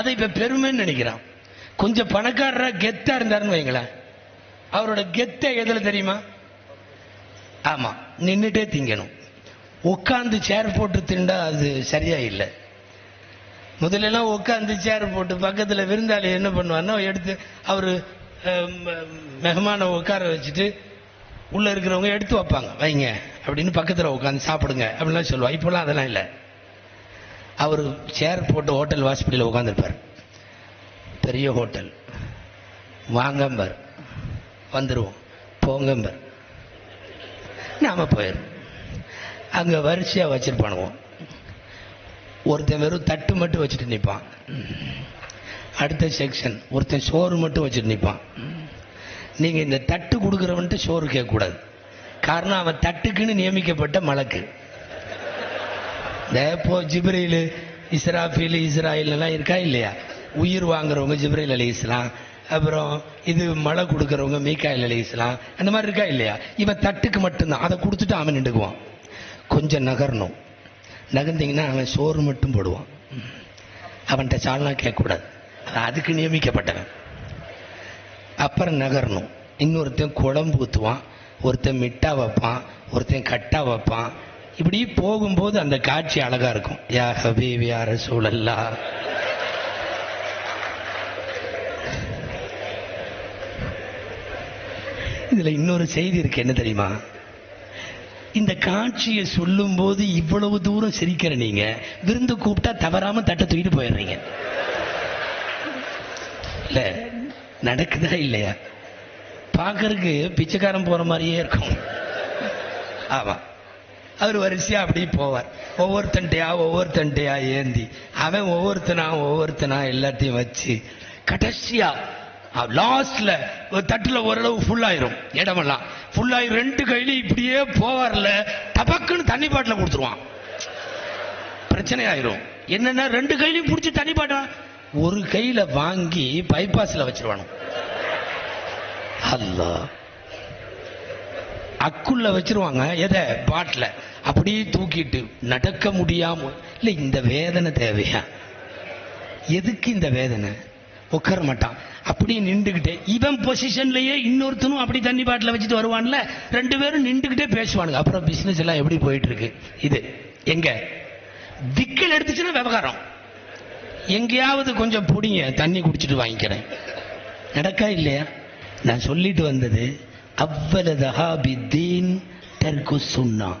அதை இப்ப பெருமைன்னு நினைக்கிறான். கொஞ்சம் பணக்காரரா கெத்தா இருந்தாருன்னு வைங்களேன். அவரோட கெத்த எதுல தெரியுமா? ஆமா நின்றுட்டே திங்கணும். உட்காந்து சேர் போட்டு திண்டா அது சரியா இல்லை. முதலெல்லாம் உட்காந்து சேர் போட்டு பக்கத்தில் விருந்தாளி என்ன பண்ணுவார்னா எடுத்து அவர் மெஹமானை உட்கார வச்சுட்டு உள்ளே இருக்கிறவங்க எடுத்து வைப்பாங்க. வைங்க அப்படின்னு பக்கத்தில் உட்காந்து சாப்பிடுங்க அப்படின்லாம் சொல்லுவாள் இப்போல்லாம் அதெல்லாம் இல்லை. அவர் சேர் போட்டு ஹோட்டல் வாசப்படியில் உட்காந்துருப்பார் பெரிய ஹோட்டல் வாங்கம்பர். வந்துடுவோம் போங்கம்பர். நாம் போயிடும் அங்கே வரிசையாக வச்சிருப்பானுவோம். ஒருத்தன் வெறும் தட்டு மட்டும் வச்சுட்டு நிற்பான் அடுத்த செக்ஷன் ஒருத்தன் சோறு மட்டும் வச்சுட்டு நிற்பான் நீங்கள் இந்த தட்டு கொடுக்குறவன்ட்டு சோறு கேட்கக்கூடாது. காரணம் அவன் தட்டுக்குன்னு நியமிக்கப்பட்ட மலக்கு. இந்த இப்போ ஜிப்ரீல். இஸ்ராஃபீல் இஸ்ராயிலெல்லாம் இருக்கா இல்லையா? உயிர் வாங்குறவங்க ஜிப்ரீல் அலி இஸ்லாம். அப்புறம் இது மழை கொடுக்குறவங்க மீக்காயில் அலி இஸ்லாம். அந்த மாதிரி இருக்கா இல்லையா? இவன் தட்டுக்கு மட்டும்தான். அதை கொடுத்துட்டு அவன் நின்றுக்குவான். கொஞ்சம் நகரணும். நகர்ந்தீங்கன்னா அவன் சோறு மட்டும் போடுவான். அவன்கிட்ட சால்லாம் கேட்கக்கூடாது. அது அதுக்கு நியமிக்கப்பட்டவன். அப்புறம் நகரணும். இன்னொருத்தன் குழம்பு ஊற்றுவான் ஒருத்தன் மிட்டா வைப்பான். ஒருத்தன் கட்டா வைப்பான். இப்படி போகும்போது அந்த காட்சி அழகா இருக்கும். யா ஹபீப் யா ரசூலல்லா இதுல இன்னொரு செய்தி இருக்கு. என்ன தெரியுமா? இந்த காட்சியை சொல்லும் போது இவ்வளவு தூரம் சிரிக்கிற நீங்க விருந்து கூப்பிட்டா தவறாம தட்டை தூக்கிட்டு போயிடுறீங்க. இல்ல நடக்குதா இல்லையா? பார்க்கறதுக்கு பிச்சைக்காரன் போற மாதிரியே இருக்கும். ஆமா. அவர் வரிசையாக அப்படி போவார். ஒவ்வொருத்தன்ட்டையா ஒவ்வொருத்தன்ட்டையா ஏந்தி அவன் ஒவ்வொருத்தனா ஒவ்வொருத்தனா எல்லாத்தையும் வச்சு கடைசியா லாஸ்ட்ல ஒரு தட்டுல ஓரளவு ஃபுல்லாயிரும் இடமெல்லாம். ஃபுல்லாகி ரெண்டு கையிலும் இப்படியே போவார்ல டபக்குன்னு தண்ணி பாட்டில கொடுத்துருவான். பிரச்சனை ஆயிரும் என்னன்னா ரெண்டு கையிலையும் பிடிச்சி தண்ணி பாட்டா ஒரு கையில வாங்கி பைபாஸ்ல வச்சிருவானு அல்லா அக்குள்ள வச்சிருவாங்க எதை? பாட்டில். அப்படியே தூக்கிட்டு நடக்க முடியாம இல்லை இந்த வேதனை தேவையா? எதுக்கு இந்த வேதனை? உட்கார மாட்டான். அப்படியே நின்றுகிட்டே இவன் பொசிஷன்லயே இன்னொருத்தனும் அப்படி தண்ணி பாட்டில் வச்சுட்டு வருவான்ல ரெண்டு பேரும் நின்றுகிட்டே பேசுவானுங்க. அப்புறம் பிசினஸ் எல்லாம் எப்படி போயிட்டு இருக்கு இது எங்க? விக்கல் எடுத்துச்சுன்னா விவகாரம். எங்கேயாவது கொஞ்சம் பிடிங்க தண்ணி குடிச்சிட்டு வாங்கிக்கிறேன். நடக்கா இல்லையா? நான் சொல்லிட்டு வந்தது அவ்வளதஹா சுன்னா.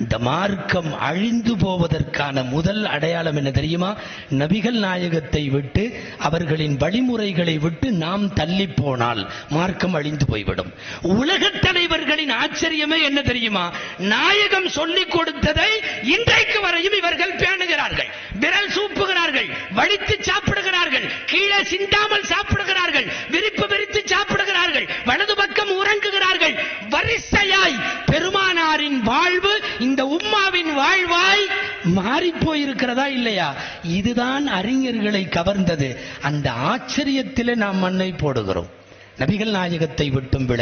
இந்த மார்க்கம் அழிந்து போவதற்கான முதல் அடையாளம் என்ன தெரியுமா? நபிகள் நாயகத்தை விட்டு அவர்களின் வழிமுறைகளை விட்டு நாம் தள்ளி போனால் மார்க்கம் அழிந்து போய்விடும். உலகத் தலைவர்களின் ஆச்சரியமே என்ன தெரியுமா? நாயகம் சொல்லிக் கொடுத்ததை இன்றைக்கு வரையும் இவர்கள் பேணுகிறார்கள். விரல் சூப்புகிறார்கள் வடித்து சாப்பிடுகிறார்கள் கீழே சிந்தாமல் சாப்பிடுகிறார்கள் விரிப்பு விரித்து சாப்பிடு வரிசையாய் பெருமானாரின் வாழ்வு இந்த உம்மாவின் வாழ்வாய் மாறி போயிருக்கிறதா இல்லையா? இதுதான் அறிஞர்களை கவர்ந்தது. அந்த ஆச்சரியத்திலே நாம் மண்ணை போடுகிறோம். நபிகள் நாயகத்தை விட்டும் விளை